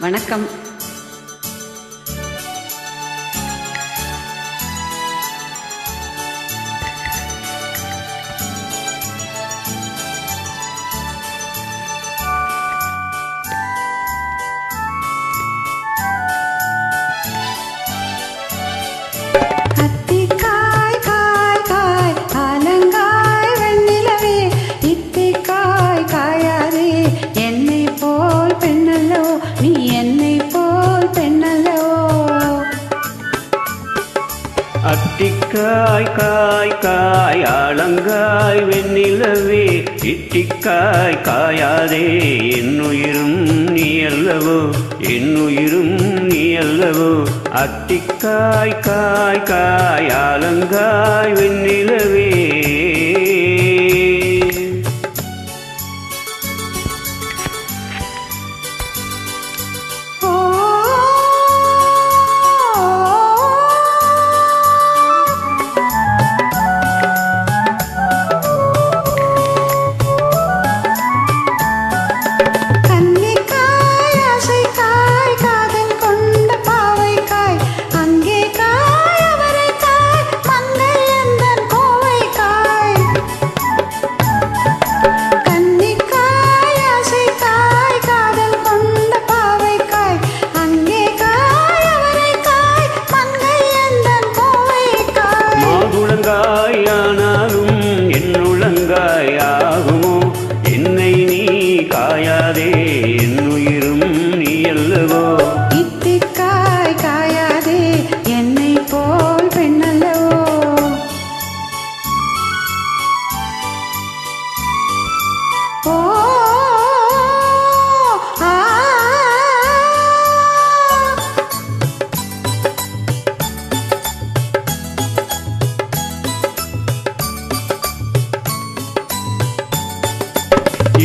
வணக்கம். அழகாய் வெண்ணிலவே இட்டிக்காய் காயாதே. என்னுயிரும் நீ அல்லவோ? என்னுயிரும் நீ அல்லவோ? அட்டிக்காய் காய் காய் அலங்காய் வெண்ணிலவே.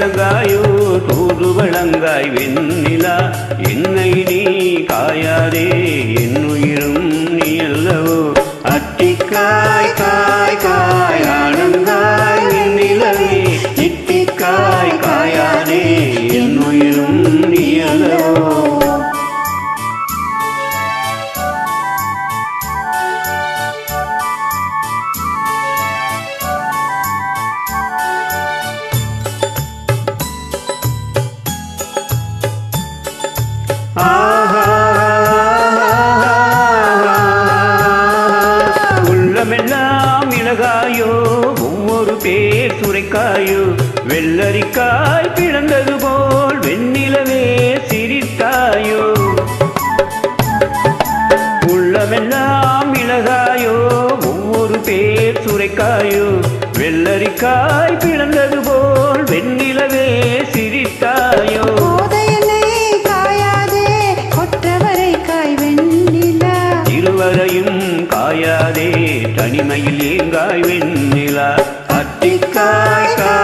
விளங்காயோ தூது வழங்காய் வெண்ணிலா. என்னை நீ காயாதே என் உயிரும் நீ அல்லவோ. அட்டிக்காய் காய் காய் ஆனந்தாய் வெண்ணிலவே. இட்டிக்காய் காயாதே என் உயிரும் சுரைக்காயோ வெள்ளரிக்காய் பிறந்தது போல் வெண்ணிலவே சிரித்தாயோ. உள்ளமெல்லாம் இழகாயோ ஒவ்வொரு பேர் சுரைக்காயோ. வெள்ளரிக்காய் பிறந்தது போல் வெண்ணிலவே சிரித்தாயோ. இருவரையும் காயாதே தனிமையில் ஏங்காய் வெண்ணிலா. அத்திக்காய்